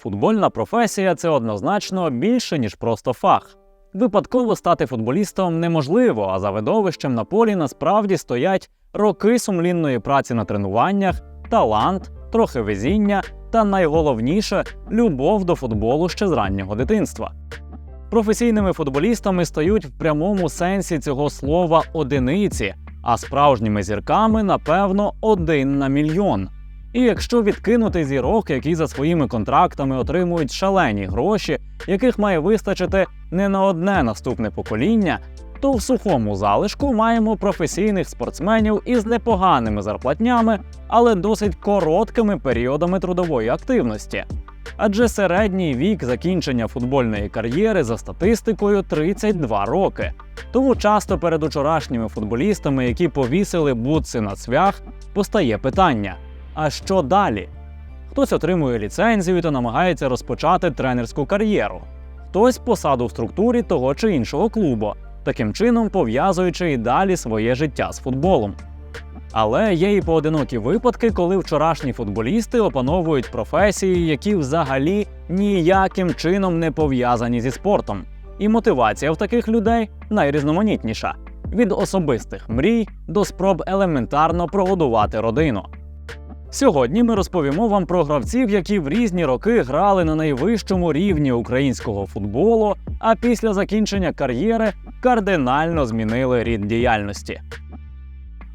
Футбольна професія це однозначно більше, ніж просто фах. Випадково стати футболістом неможливо, а за видовищем на полі насправді стоять роки сумлінної праці на тренуваннях, талант, трохи везіння та найголовніше любов до футболу ще з раннього дитинства. Професійними футболістами стають в прямому сенсі цього слова одиниці, а справжніми зірками, напевно, один на мільйон. І якщо відкинути зірок, які за своїми контрактами отримують шалені гроші, яких має вистачити не на одне наступне покоління, то в сухому залишку маємо професійних спортсменів із непоганими зарплатнями, але досить короткими періодами трудової активності. Адже середній вік закінчення футбольної кар'єри за статистикою 32 роки. Тому часто перед учорашніми футболістами, які повісили бутси на цвях, постає питання: а що далі? Хтось отримує ліцензію та намагається розпочати тренерську кар'єру, хтось посаду в структурі того чи іншого клубу, таким чином пов'язуючи і далі своє життя з футболом. Але є і поодинокі випадки, коли вчорашні футболісти опановують професії, які взагалі ніяким чином не пов'язані зі спортом. І мотивація в таких людей найрізноманітніша від особистих мрій до спроб елементарно прогодувати родину. Сьогодні ми розповімо вам про гравців, які в різні роки грали на найвищому рівні українського футболу, а після закінчення кар'єри кардинально змінили рід діяльності.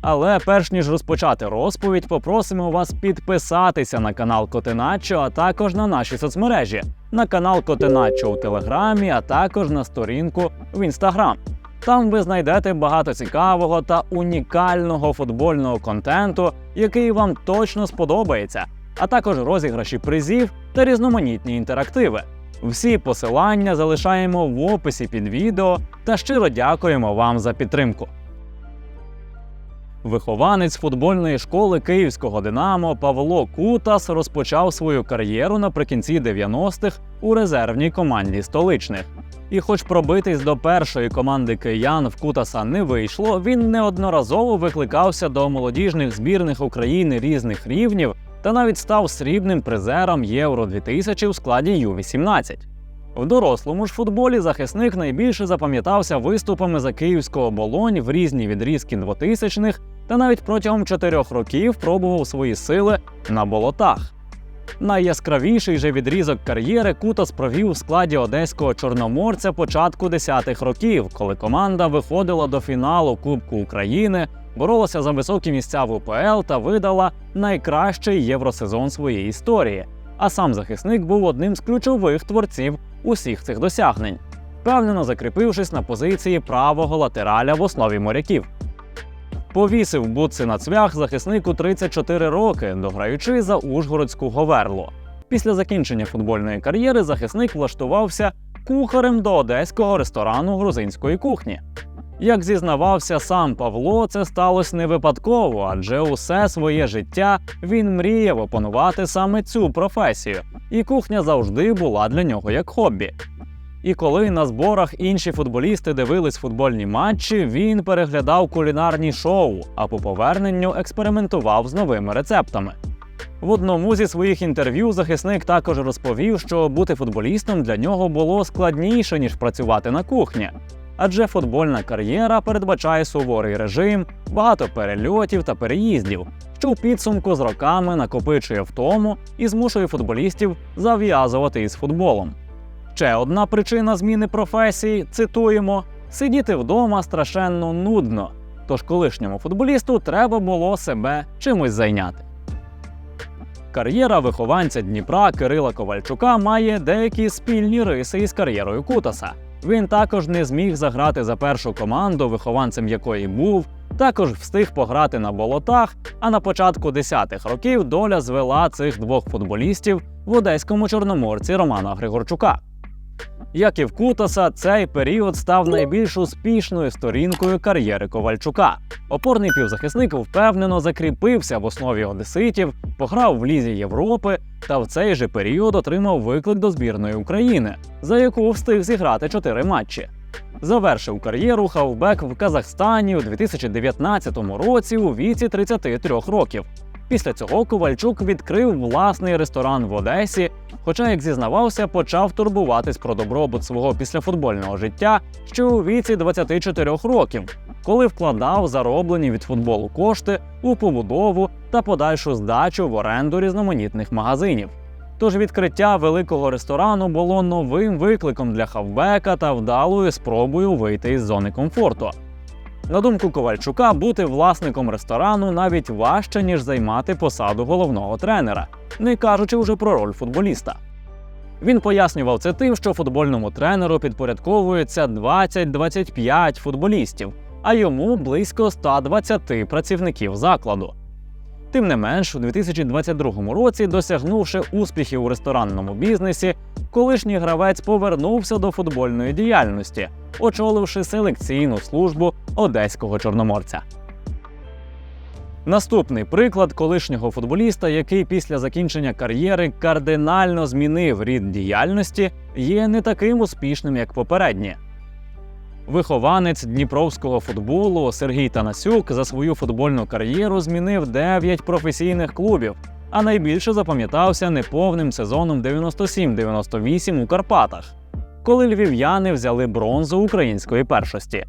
Але перш ніж розпочати розповідь, попросимо вас підписатися на канал Котеначо, а також на наші соцмережі, на канал Котеначо у Телеграмі, а також на сторінку в Інстаграм. Там ви знайдете багато цікавого та унікального футбольного контенту, який вам точно сподобається, а також розіграші призів та різноманітні інтерактиви. Всі посилання залишаємо в описі під відео та щиро дякуємо вам за підтримку. Вихованець футбольної школи київського Динамо Павло Кутас розпочав свою кар'єру наприкінці 90-х у резервній команді столичних. І, хоч пробитись до першої команди киян в Кутаса не вийшло, він неодноразово викликався до молодіжних збірних України різних рівнів та навіть став срібним призером Євро 2000 у складі Ю-18. В дорослому ж футболі захисник найбільше запам'ятався виступами за київську оболонь в різні відрізки 2000-х та навіть протягом чотирьох років пробував свої сили на болотах. Найяскравіший же відрізок кар'єри Кутас провів у складі одеського чорноморця початку 10-х років, коли команда виходила до фіналу Кубку України, боролася за високі місця в УПЛ та видала найкращий євросезон своєї історії. А сам захисник був одним з ключових творців усіх цих досягнень, впевнено закріпившись на позиції правого латераля в основі моряків. Повісив бутси на цвях захиснику 34 роки, дограючи за Ужгородську Говерло. Після закінчення футбольної кар'єри захисник влаштувався кухарем до одеського ресторану грузинської кухні. Як зізнавався сам Павло, це сталося не випадково, адже усе своє життя він мріяв опанувати саме цю професію, і кухня завжди була для нього як хобі. І коли на зборах інші футболісти дивились футбольні матчі, він переглядав кулінарні шоу, а по поверненню експериментував з новими рецептами. В одному зі своїх інтерв'ю захисник також розповів, що бути футболістом для нього було складніше, ніж працювати на кухні. Адже футбольна кар'єра передбачає суворий режим, багато перельотів та переїздів, що в підсумку з роками накопичує втому і змушує футболістів зав'язувати із футболом. Ще одна причина зміни професії цитуємо: сидіти вдома страшенно нудно. Тож колишньому футболісту треба було себе чимось зайняти. Кар'єра вихованця Дніпра Кирила Ковальчука має деякі спільні риси із кар'єрою Кутаса. Він також не зміг заграти за першу команду, вихованцем якої був, також встиг пограти на болотах. А на початку 10-х років доля звела цих двох футболістів в одеському чорноморці Романа Григорчука. Як і в Кутаса, цей період став найбільш успішною сторінкою кар'єри Ковальчука. Опорний півзахисник впевнено закріпився в основі одеситів, пограв в Лізі Європи та в цей же період отримав виклик до збірної України, за яку встиг зіграти чотири матчі. Завершив кар'єру хавбек в Казахстані у 2019 році у віці 33 років. Після цього Ковальчук відкрив власний ресторан в Одесі, хоча, як зізнавався, почав турбуватись про добробут свого післяфутбольного життя ще у віці 24 років, коли вкладав зароблені від футболу кошти у побудову та подальшу здачу в оренду різноманітних магазинів. Тож відкриття великого ресторану було новим викликом для хавбека та вдалою спробою вийти із зони комфорту. На думку Ковальчука, бути власником ресторану навіть важче, ніж займати посаду головного тренера, не кажучи вже про роль футболіста. Він пояснював це тим, що футбольному тренеру підпорядковується 20-25 футболістів, а йому близько 120 працівників закладу. Тим не менш, у 2022 році, досягнувши успіхів у ресторанному бізнесі, колишній гравець повернувся до футбольної діяльності, очоливши селекційну службу одеського чорноморця. Наступний приклад колишнього футболіста, який після закінчення кар'єри кардинально змінив рід діяльності, є не таким успішним, як попередні. Вихованець дніпровського футболу Сергій Танасюк за свою футбольну кар'єру змінив 9 професійних клубів, а найбільше запам'ятався неповним сезоном 97-98 у Карпатах, коли львів'яни взяли бронзу української першості.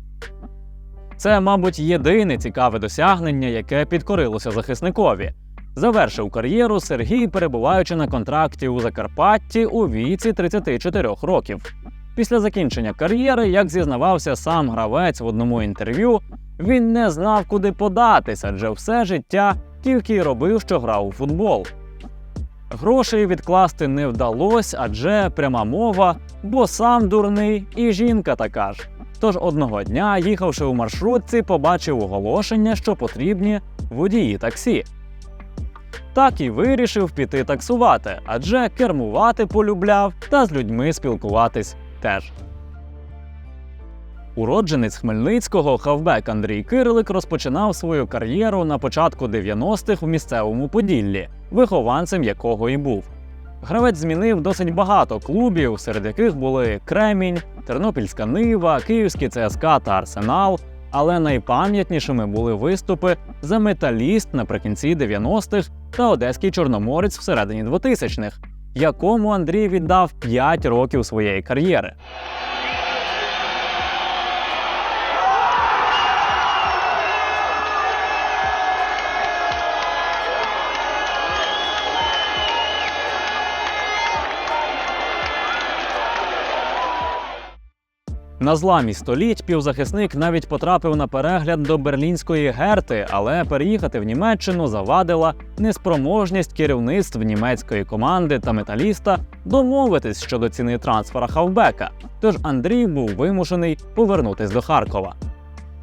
Це, мабуть, єдине цікаве досягнення, яке підкорилося захисникові. Завершив кар'єру Сергій, перебуваючи на контракті у Закарпатті у віці 34 років. Після закінчення кар'єри, як зізнавався сам гравець в одному інтерв'ю, він не знав, куди податися, адже все життя тільки й робив, що грав у футбол. Грошей відкласти не вдалося, адже пряма мова, бо сам дурний і жінка така ж. Тож одного дня, їхавши у маршрутці, побачив оголошення, що потрібні водії таксі. Так і вирішив піти таксувати, адже кермувати полюбляв та з людьми спілкуватись теж. Уродженець Хмельницького хавбек Андрій Кирилик розпочинав свою кар'єру на початку 90-х в місцевому Поділлі, вихованцем якого і був. Гравець змінив досить багато клубів, серед яких були Кремінь, Тернопільська Нива, Київський ЦСКА та Арсенал. Але найпам'ятнішими були виступи за металіст наприкінці 90-х та Одеський Чорноморець всередині 2000-х, якому Андрій віддав 5 років своєї кар'єри. На зламі століть півзахисник навіть потрапив на перегляд до берлінської герти, але переїхати в Німеччину завадила неспроможність керівництв німецької команди та металіста домовитись щодо ціни трансфера хавбека. Тож Андрій був вимушений повернутись до Харкова.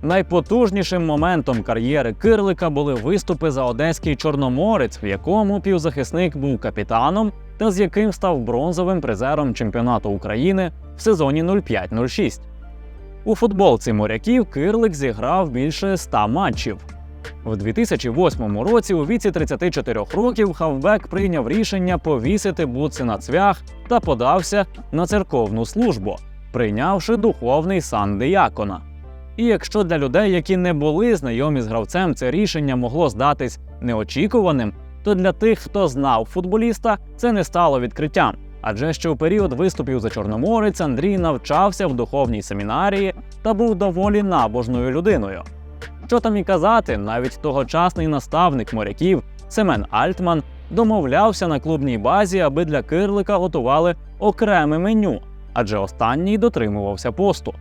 Найпотужнішим моментом кар'єри Кирлика були виступи за одеський чорноморець, в якому півзахисник був капітаном та з яким став бронзовим призером чемпіонату України в сезоні 05-06. У футболці моряків Кирлик зіграв більше 100 матчів. В 2008 році, у віці 34 років, хавбек прийняв рішення повісити буци на цвях та подався на церковну службу, прийнявши духовний сан диякона. І якщо для людей, які не були знайомі з гравцем, це рішення могло здатись неочікуваним, то для тих, хто знав футболіста, це не стало відкриттям. Адже ще у період виступів за Чорноморець Андрій навчався в духовній семінарії та був доволі набожною людиною. Що там і казати, навіть тогочасний наставник моряків Семен Альтман домовлявся на клубній базі, аби для кирлика готували окреме меню, адже останній дотримувався посту.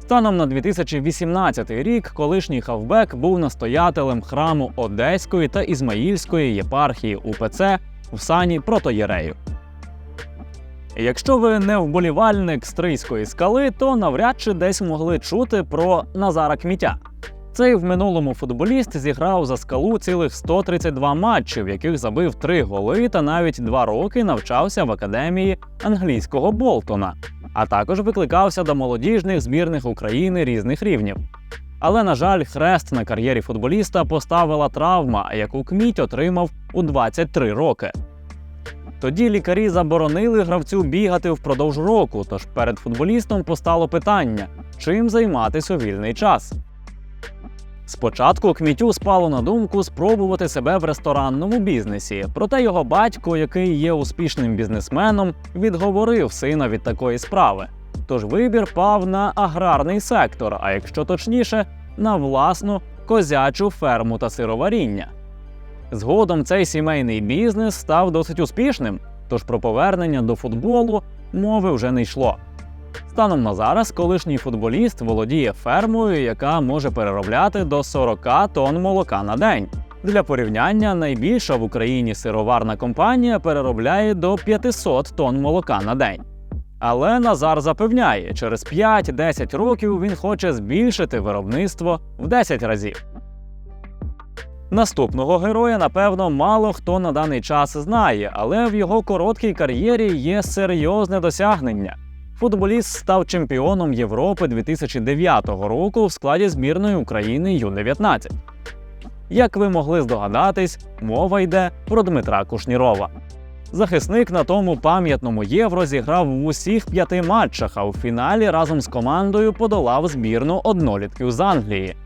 Станом на 2018 рік колишній хавбек був настоятелем храму Одеської та Ізмаїльської єпархії УПЦ в сані протоєрею. Якщо ви не вболівальник стрийської скали, то навряд чи десь могли чути про Назара Кмітя. Цей в минулому футболіст зіграв за скалу цілих 132 матчі, в яких забив 3 голи та навіть 2 роки навчався в академії англійського Болтона, а також викликався до молодіжних збірних України різних рівнів. Але, на жаль, хрест на кар'єрі футболіста поставила травма, яку Кміть отримав у 23 роки. Тоді лікарі заборонили гравцю бігати впродовж року, тож перед футболістом постало питання, чим займатися у вільний час. Спочатку Кмітю спало на думку спробувати себе в ресторанному бізнесі, проте його батько, який є успішним бізнесменом, відговорив сина від такої справи. Тож вибір пав на аграрний сектор, а якщо точніше, на власну козячу ферму та сироваріння. Згодом цей сімейний бізнес став досить успішним, тож про повернення до футболу мови вже не йшло. Станом на зараз колишній футболіст володіє фермою, яка може переробляти до 40 тонн молока на день. Для порівняння найбільша в Україні сироварна компанія переробляє до 500 тонн молока на день. Але Назар запевняє, через 5-10 років він хоче збільшити виробництво в 10 разів. Наступного героя, напевно, мало хто на даний час знає, але в його короткій кар'єрі є серйозне досягнення. Футболіст став чемпіоном Європи 2009 року в складі збірної України Ю-19. Як ви могли здогадатись, мова йде про Дмитра Кушнірова. Захисник на тому пам'ятному євро зіграв в усіх п'яти матчах, а у фіналі разом з командою подолав збірну однолітків з Англії.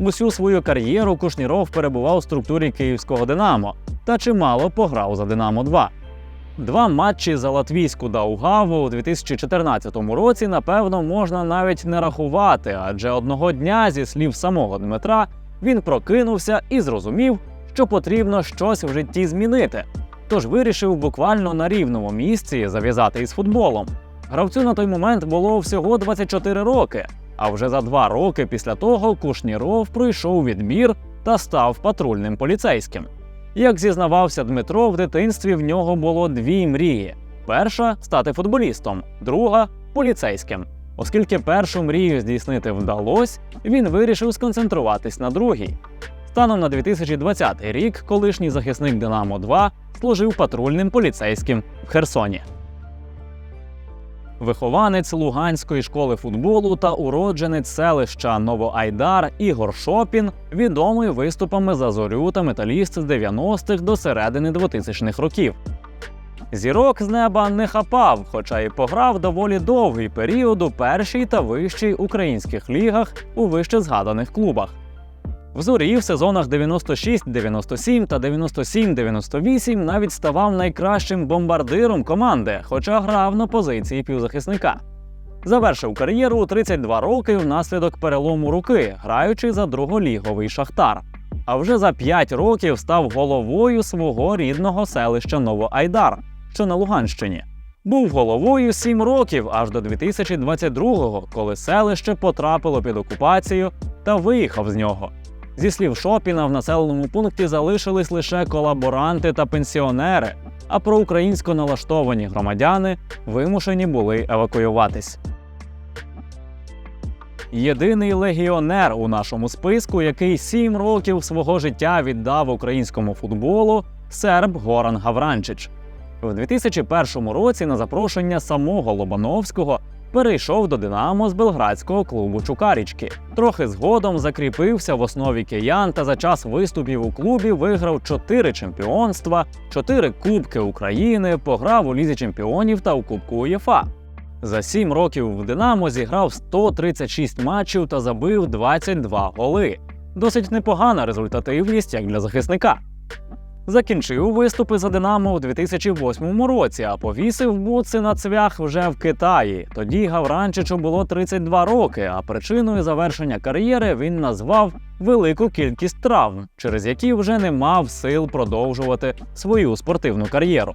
Усю свою кар'єру Кушніров перебував у структурі київського Динамо та чимало пограв за Динамо 2. Два матчі за латвійську Даугаву у 2014 році, напевно, можна навіть не рахувати, адже одного дня, зі слів самого Дмитра, він прокинувся і зрозумів, що потрібно щось в житті змінити. Тож вирішив буквально на рівному місці зав'язати із футболом. Гравцю на той момент було всього 24 роки, а вже за два роки після того Кушніров пройшов відбір та став патрульним поліцейським. Як зізнавався Дмитро, в дитинстві в нього було дві мрії: перша стати футболістом, друга поліцейським. Оскільки першу мрію здійснити вдалося, він вирішив сконцентруватись на другій. Станом на 2020 рік колишній захисник Динамо 2 служив патрульним поліцейським в Херсоні. Вихованець Луганської школи футболу та уродженець селища Новоайдар Ігор Шопін відомий виступами за зорю та металіст з 90-х до середини 2000-х років. Зірок з неба не хапав, хоча й пограв доволі довгий період у першій та вищій українських лігах у вище згаданих клубах. В зорі в сезонах 96-97 та 97-98 навіть ставав найкращим бомбардиром команди, хоча грав на позиції півзахисника. Завершив кар'єру у 32 роки внаслідок перелому руки, граючи за друголіговий шахтар. А вже за 5 років став головою свого рідного селища Новоайдар, що на Луганщині. Був головою 7 років аж до 2022-го, коли селище потрапило під окупацію та виїхав з нього. Зі слів Шопіна, в населеному пункті залишились лише колаборанти та пенсіонери, а проукраїнсько налаштовані громадяни вимушені були евакуюватись. Єдиний легіонер у нашому списку, який сім років свого життя віддав українському футболу, серб Горан Гавранчич. В 2001 році на запрошення самого Лобановського перейшов до Динамо з белградського клубу Чукарічки. Трохи згодом закріпився в основі киян та за час виступів у клубі виграв чотири чемпіонства, чотири Кубки України, пограв у лізі чемпіонів та у Кубку УЄФА. За сім років в Динамо зіграв 136 матчів та забив 22 голи. Досить непогана результативність як для захисника. Закінчив виступи за Динамо у 2008 році, а повісив буци на цвях вже в Китаї. Тоді Гавранчичу було 32 роки, а причиною завершення кар'єри він назвав велику кількість травм, через які вже не мав сил продовжувати свою спортивну кар'єру.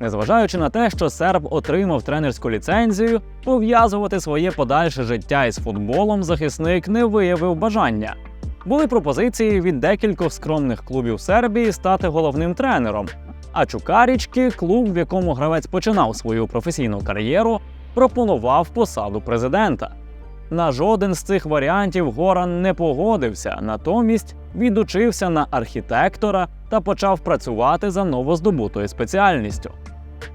Незважаючи на те, що серб отримав тренерську ліцензію, пов'язувати своє подальше життя із футболом захисник не виявив бажання. Були пропозиції від декількох скромних клубів Сербії стати головним тренером. А Чукарічки, клуб, в якому гравець починав свою професійну кар'єру, пропонував посаду президента. На жоден з цих варіантів Горан не погодився, натомість відучився на архітектора та почав працювати за новоздобутою спеціальністю.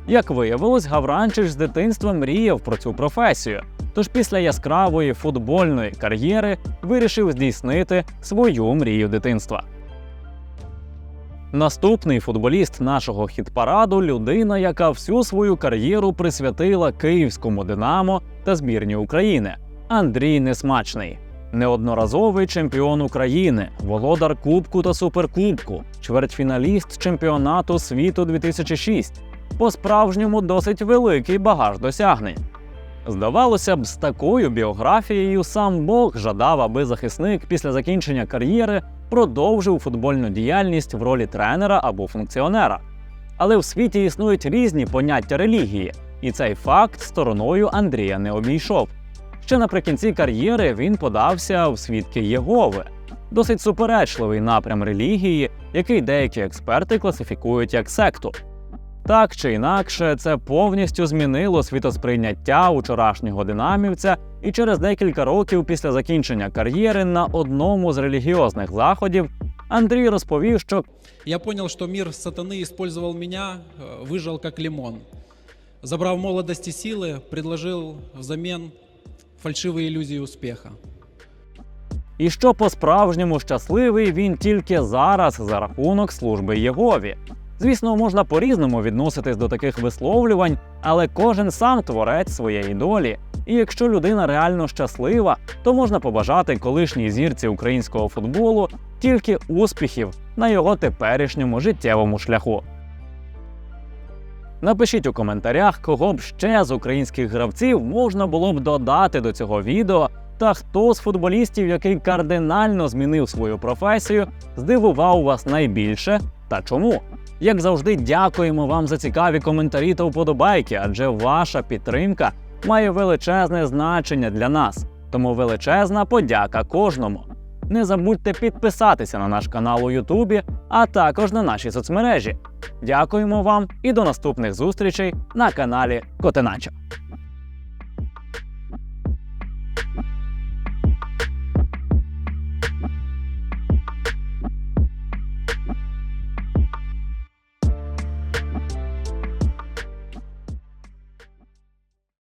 Як виявилось, Гавранчич з дитинства мріяв про цю професію, тож після яскравої футбольної кар'єри вирішив здійснити свою мрію дитинства. Наступний футболіст нашого хіт-параду людина, яка всю свою кар'єру присвятила київському Динамо та збірні України Андрій Несмачний. Неодноразовий чемпіон України, володар Кубку та Суперкубку, чвертьфіналіст чемпіонату світу 2006. По-справжньому досить великий багаж досягнень. Здавалося б, з такою біографією сам Бог жадав, аби захисник після закінчення кар'єри продовжив футбольну діяльність в ролі тренера або функціонера. Але в світі існують різні поняття релігії, і цей факт стороною Андрія не обійшов. Ще наприкінці кар'єри він подався в свідки Єгови, досить суперечливий напрям релігії, який деякі експерти класифікують як секту. Так чи інакше, це повністю змінило світосприйняття учорашнього динамівця, і через декілька років після закінчення кар'єри на одному з релігіозних заходів Андрій розповів, що Я понял, что мир сатаны использовал меня, э, выжил как лимон. Забрав молодость и силы, предложил взамен фальшивые иллюзии успеха. і що по-справжньому щасливий він тільки зараз за рахунок служби Єгові. Звісно, можна по-різному відноситись до таких висловлювань, але кожен сам творець своєї долі. І якщо людина реально щаслива, то можна побажати колишній зірці українського футболу тільки успіхів на його теперішньому життєвому шляху. Напишіть у коментарях, кого б ще з українських гравців можна було б додати до цього відео, та хто з футболістів, який кардинально змінив свою професію, здивував вас найбільше та чому. Як завжди, дякуємо вам за цікаві коментарі та вподобайки, адже ваша підтримка має величезне значення для нас. Тому величезна подяка кожному. Не забудьте підписатися на наш канал у Ютубі, а також на наші соцмережі. Дякуємо вам і до наступних зустрічей на каналі Котеначо.